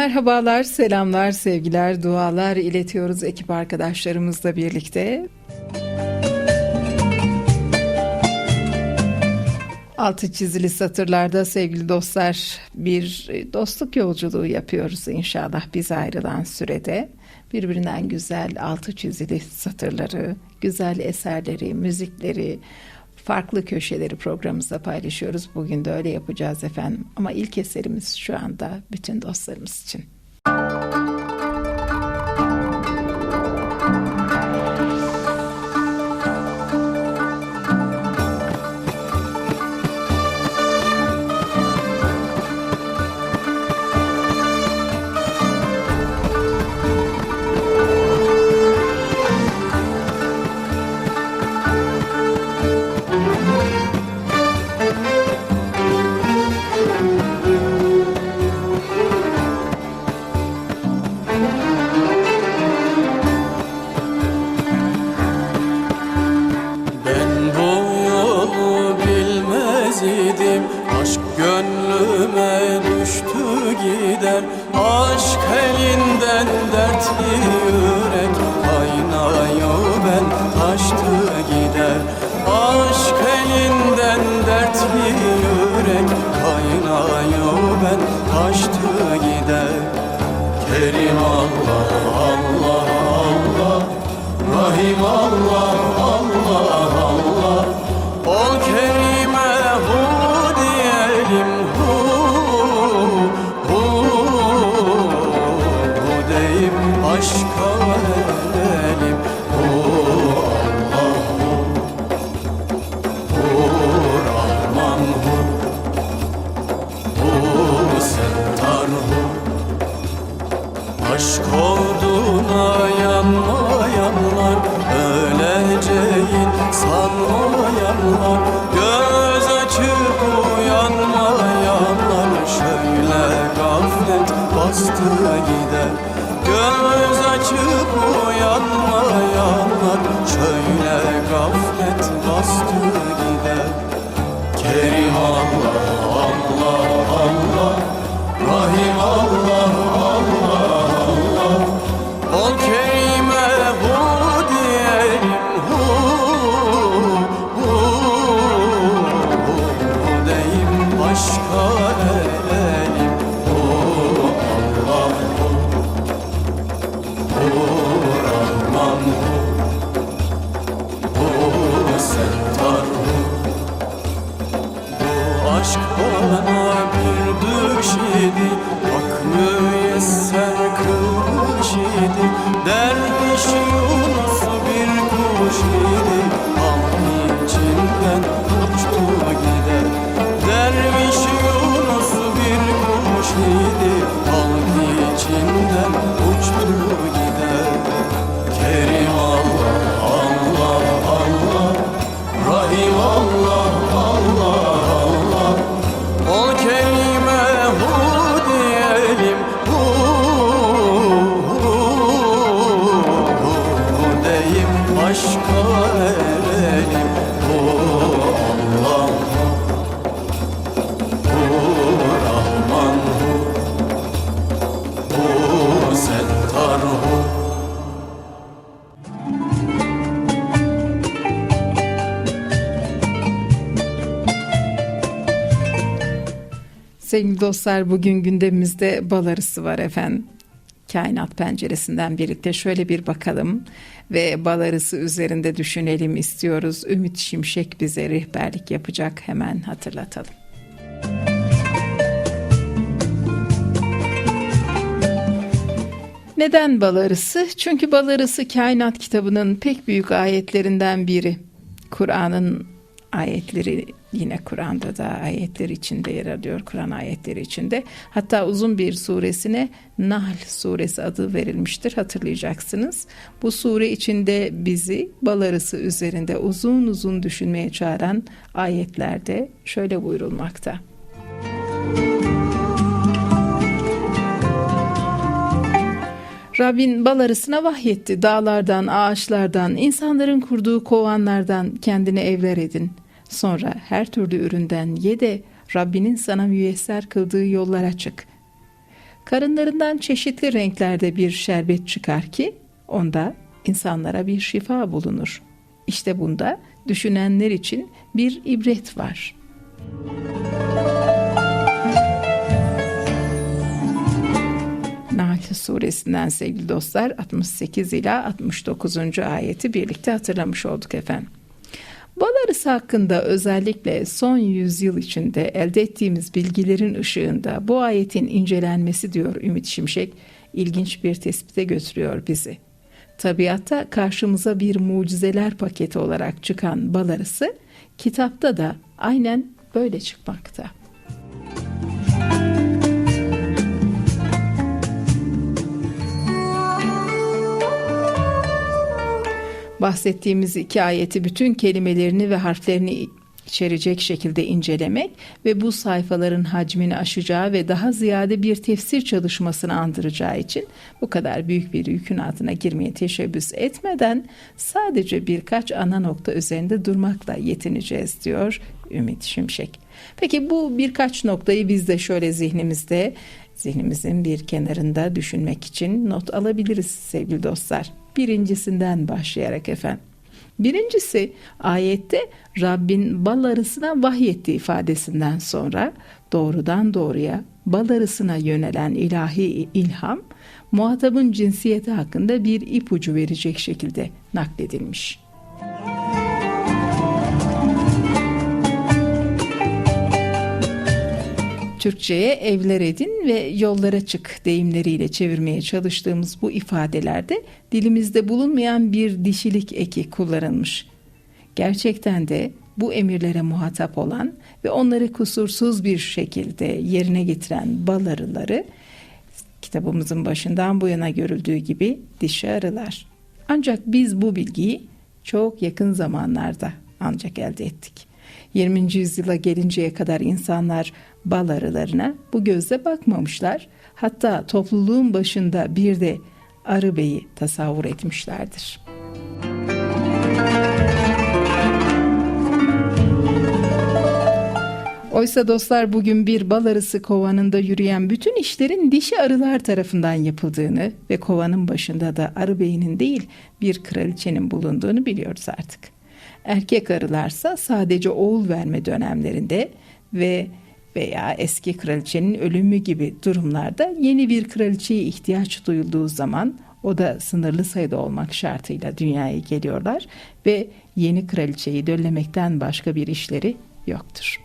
Merhabalar, selamlar, sevgiler, dualar iletiyoruz ekip arkadaşlarımızla birlikte. Altı çizili satırlarda sevgili dostlar bir dostluk yolculuğu yapıyoruz inşallah biz ayrılan sürede. Birbirinden güzel altı çizili satırları, güzel eserleri, müzikleri, farklı köşeleri programımızda paylaşıyoruz. Bugün de öyle yapacağız efendim. Ama ilk eserimiz şu anda bütün dostlarımız için. Rahim Allah Allah gaflet bastı gider Göz açıp uyanmayanlar Şöyle gaflet bastı gider Kerim Allah, Allah, Allah. Rahim Allah, Allah Sevgili dostlar bugün gündemimizde bal arısı var efendim. Kainat penceresinden birlikte şöyle bir bakalım ve bal arısı üzerinde düşünelim istiyoruz. Ümit Şimşek bize rehberlik yapacak hemen hatırlatalım. Neden bal arısı? Çünkü bal arısı kainat kitabının pek büyük ayetlerinden biri. Kur'an'ın ayetleri yine Kur'an'da da ayetler içinde yer alıyor. Kur'an ayetleri içinde. Hatta uzun bir suresine Nahl suresi adı verilmiştir hatırlayacaksınız. Bu sure içinde bizi bal arısı üzerinde uzun uzun düşünmeye çağıran ayetlerde şöyle buyurulmakta. Rabbin bal arısına vahyetti. Dağlardan, ağaçlardan, insanların kurduğu kovanlardan kendine evler edin. Sonra her türlü üründen ye de Rabbinin sana müyesser kıldığı yollara çık. Karınlarından çeşitli renklerde bir şerbet çıkar ki onda insanlara bir şifa bulunur. İşte bunda düşünenler için bir ibret var. Nahl suresinden sevgili dostlar 68 ila 69. ayeti birlikte hatırlamış olduk efendim. Bal arısı hakkında özellikle son yüzyıl içinde elde ettiğimiz bilgilerin ışığında bu ayetin incelenmesi diyor Ümit Şimşek ilginç bir tespite götürüyor bizi. Tabiatta karşımıza bir mucizeler paketi olarak çıkan bal arısı kitapta da aynen böyle çıkmakta. Bahsettiğimiz iki ayeti bütün kelimelerini ve harflerini içerecek şekilde incelemek ve bu sayfaların hacmini aşacağı ve daha ziyade bir tefsir çalışmasını andıracağı için bu kadar büyük bir yükün altına girmeye teşebbüs etmeden sadece birkaç ana nokta üzerinde durmakla yetineceğiz diyor Ümit Şimşek. Peki bu birkaç noktayı biz de şöyle zihnimizde zihnimizin bir kenarında düşünmek için not alabiliriz sevgili dostlar. Birincisinden başlayarak efendim. Birincisi ayette Rabbin bal arısına vahyettiği ifadesinden sonra doğrudan doğruya bal arısına yönelen ilahi ilham muhatabın cinsiyeti hakkında bir ipucu verecek şekilde nakledilmiş. Türkçe'ye evler edin ve yollara çık deyimleriyle çevirmeye çalıştığımız bu ifadelerde dilimizde bulunmayan bir dişilik eki kullanılmış. Gerçekten de bu emirlere muhatap olan ve onları kusursuz bir şekilde yerine getiren bal arıları kitabımızın başından bu yana görüldüğü gibi dişi arılar. Ancak biz bu bilgiyi çok yakın zamanlarda ancak elde ettik. 20. yüzyıla gelinceye kadar insanlar bal arılarına bu gözle bakmamışlar. Hatta topluluğun başında bir de arı beyi tasavvur etmişlerdir. Oysa dostlar bugün bir bal arısı kovanında yürüyen bütün işlerin dişi arılar tarafından yapıldığını ve kovanın başında da arı beyinin değil bir kraliçenin bulunduğunu biliyoruz artık. Erkek arılarsa sadece oğul verme dönemlerinde ve veya eski kraliçenin ölümü gibi durumlarda yeni bir kraliçeye ihtiyaç duyulduğu zaman o da sınırlı sayıda olmak şartıyla dünyaya geliyorlar ve yeni kraliçeyi döllemekten başka bir işleri yoktur.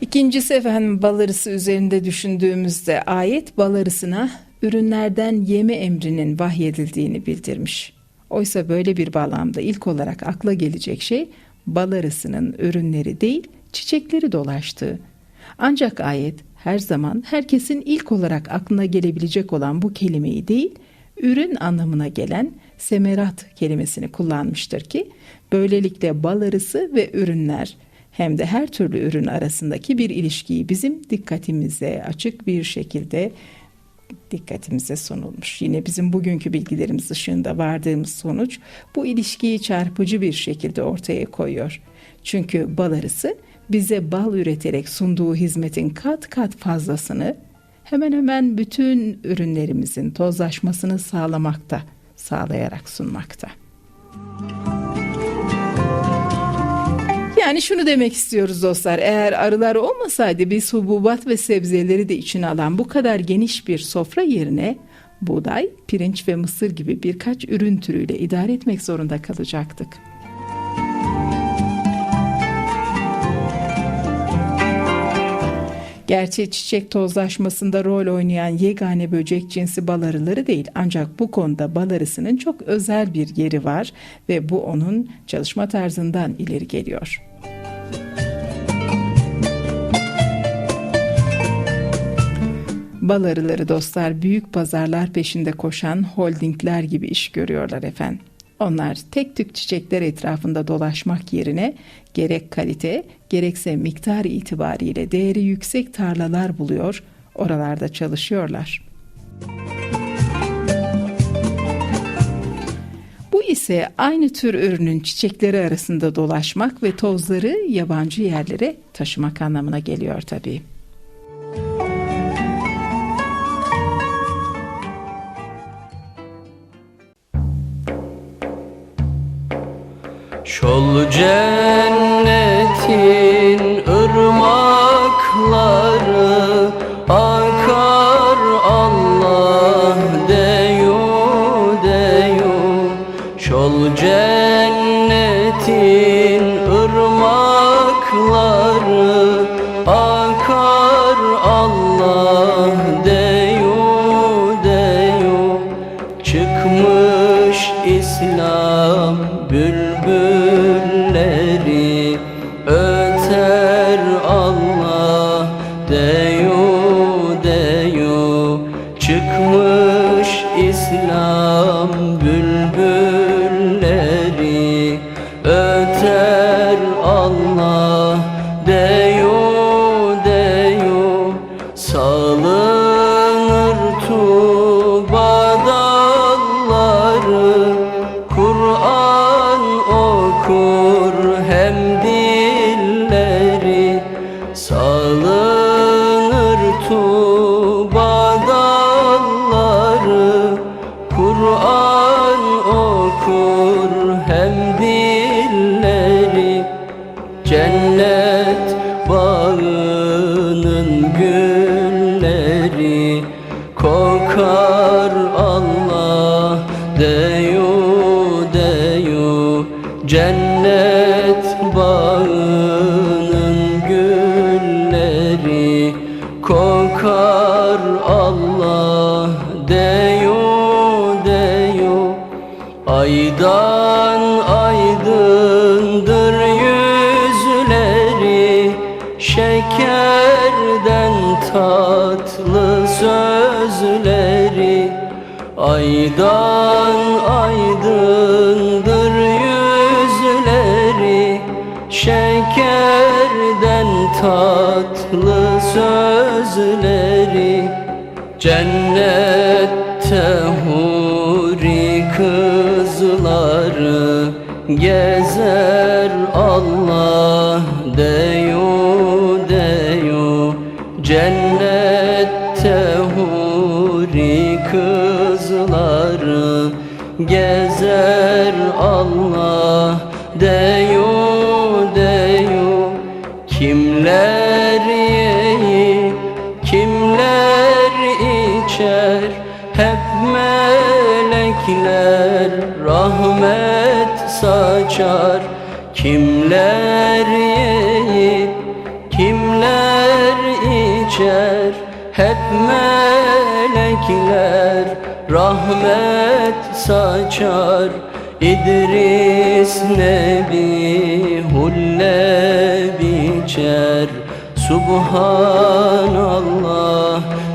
İkincisi efendim bal arısı üzerinde düşündüğümüzde ayet bal arısına ürünlerden yeme emrinin vahyedildiğini bildirmiş. Oysa böyle bir bağlamda ilk olarak akla gelecek şey bal arısının ürünleri değil çiçekleri dolaştığı. Ancak ayet her zaman herkesin ilk olarak aklına gelebilecek olan bu kelimeyi değil, ürün anlamına gelen semerat kelimesini kullanmıştır ki böylelikle bal arısı ve ürünler hem de her türlü ürün arasındaki bir ilişkiyi bizim dikkatimize açık bir şekilde dikkatimize sunulmuş. Yine bizim bugünkü bilgilerimiz ışığında vardığımız sonuç bu ilişkiyi çarpıcı bir şekilde ortaya koyuyor. Çünkü bal arısı bize bal üreterek sunduğu hizmetin kat kat fazlasını hemen hemen bütün ürünlerimizin tozlaşmasını sağlamakta, sağlayarak sunmakta. Yani şunu demek istiyoruz dostlar. Eğer arılar olmasaydı biz hububat ve sebzeleri de içine alan bu kadar geniş bir sofra yerine buğday, pirinç ve mısır gibi birkaç ürün türüyle idare etmek zorunda kalacaktık. Gerçi çiçek tozlaşmasında rol oynayan yegane böcek cinsi bal arıları değil ancak bu konuda bal arısının çok özel bir yeri var ve bu onun çalışma tarzından ileri geliyor. Bal arıları dostlar büyük pazarlar peşinde koşan holdingler gibi iş görüyorlar efendim. Onlar tek tük çiçekler etrafında dolaşmak yerine gerek kalite gerekse miktar itibariyle değeri yüksek tarlalar buluyor, oralarda çalışıyorlar. Bu ise aynı tür ürünün çiçekleri arasında dolaşmak ve tozları yabancı yerlere taşımak anlamına geliyor tabii. Şol cennetin ırmakları akar Allah deyu deyu. Şol cennetin ırmakları gezer Allah deyu deyu. Cennette huri kızları. Gezer Allah deyu deyu. Kimler yiyip kimler içer? Hep melekler rahmet saçar Kimler yiyip kimler içer? Hep melekler rahmet saçar. İdris Nebi hulle biçer Subhanallah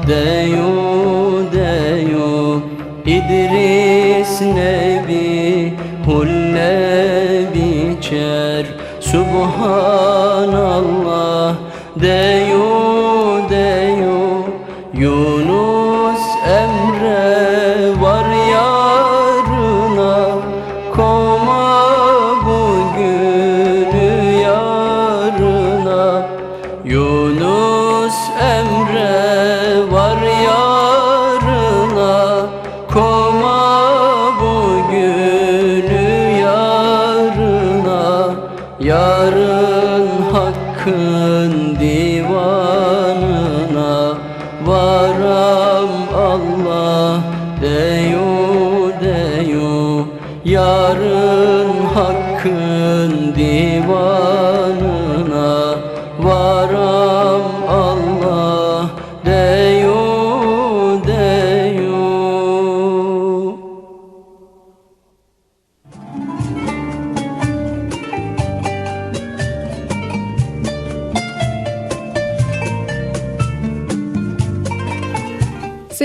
deyu deyu. İdris Nebi hulle biçer? Subhanallah deyu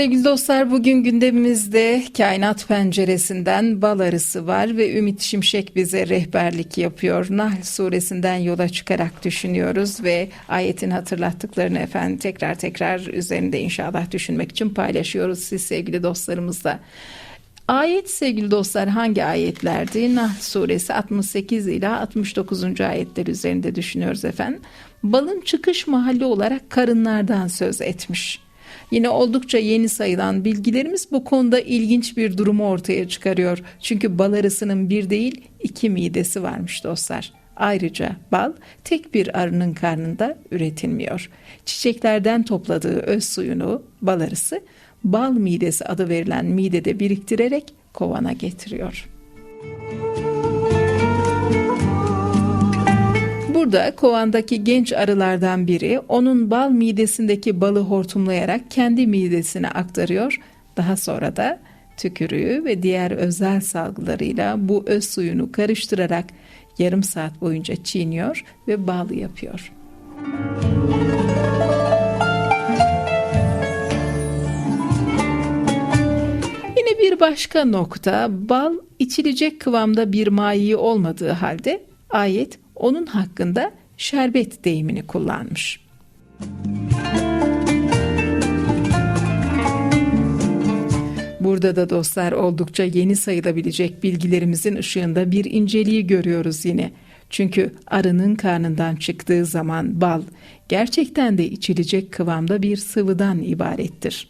Sevgili dostlar bugün gündemimizde kainat penceresinden bal arısı var ve Ümit Şimşek bize rehberlik yapıyor. Nahl suresinden yola çıkarak düşünüyoruz ve ayetin hatırlattıklarını efendim tekrar tekrar üzerinde inşallah düşünmek için paylaşıyoruz siz sevgili dostlarımızla. Ayet sevgili dostlar hangi ayetlerdi? Nahl suresi 68 ila 69. ayetler üzerinde düşünüyoruz efendim. Balın çıkış mahalli olarak karınlardan söz etmiş. Yine oldukça yeni sayılan bilgilerimiz bu konuda ilginç bir durumu ortaya çıkarıyor. Çünkü bal arısının bir değil iki midesi varmış dostlar. Ayrıca bal tek bir arının karnında üretilmiyor. Çiçeklerden topladığı öz suyunu bal arısı bal midesi adı verilen midede biriktirerek kovana getiriyor. Burada kovandaki genç arılardan biri onun bal midesindeki balı hortumlayarak kendi midesine aktarıyor. Daha sonra da tükürüğü ve diğer özel salgılarıyla bu öz suyunu karıştırarak yarım saat boyunca çiğniyor ve bal yapıyor. Yine bir başka nokta bal içilecek kıvamda bir mayi olmadığı halde ayet onun hakkında şerbet deyimini kullanmış. Burada da dostlar oldukça yeni sayılabilecek bilgilerimizin ışığında bir inceliği görüyoruz yine. Çünkü arının karnından çıktığı zaman bal gerçekten de içilecek kıvamda bir sıvıdan ibarettir.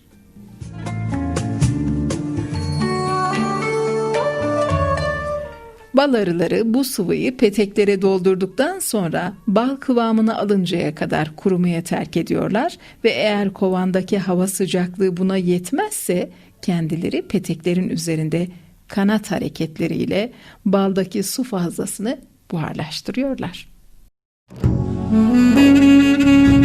Bal arıları bu sıvıyı peteklere doldurduktan sonra bal kıvamını alıncaya kadar kurumaya terk ediyorlar ve eğer kovandaki hava sıcaklığı buna yetmezse kendileri peteklerin üzerinde kanat hareketleriyle baldaki su fazlasını buharlaştırıyorlar. Bir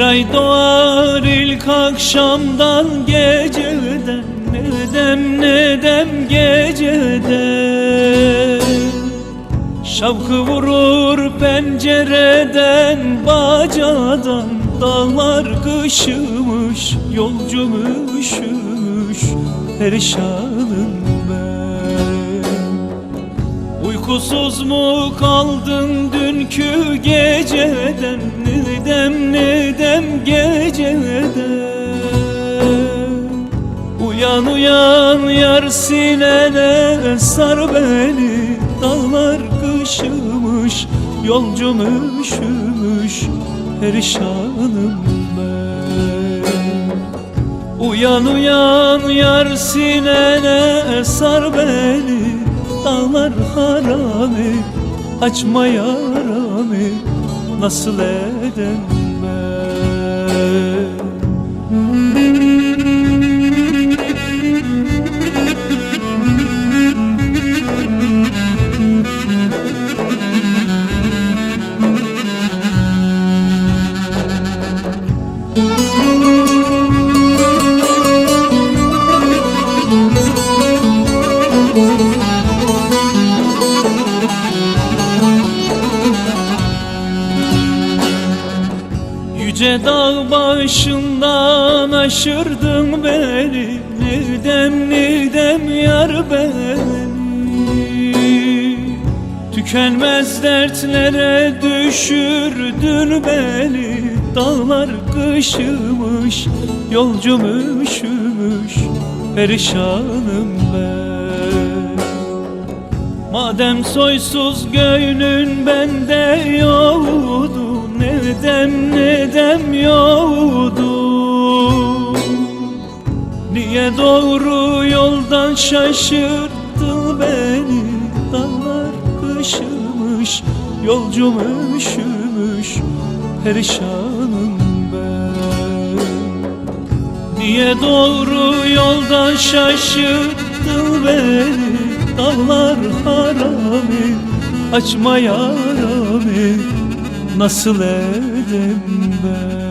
ay doğar ilk akşamdan geceden Nedem nedem geceden Şavkı vurur pencereden bacadan. Dağlar kışımış yolcum üşümüş. Perişanım Uykusuz mu kaldın dünkü geceden? Nedem nedem geceden? Uyan uyan yar sinene sar beni. Dağlar kışımış yolcum üşümüş Perişanım ben Uyan uyan yar sinene sar beni Dağlar harami açma yarami Nasıl edem ben dağ başından aşırdın beni. Nidem nidem yar beni. Tükenmez dertlere düşürdün beni. Dağlar kışımış, yolcum üşümüş Perişanım ben. Madem soysuz göğünün bende yoktu Nedem nedem yoktu? Niye doğru yoldan şaşırttın beni? Dağlar kışımış Yolcum üşümüş Perişanım ben. Niye doğru yoldan şaşırttın beni? Dağlar harami Açma yarami Nasıl edem ben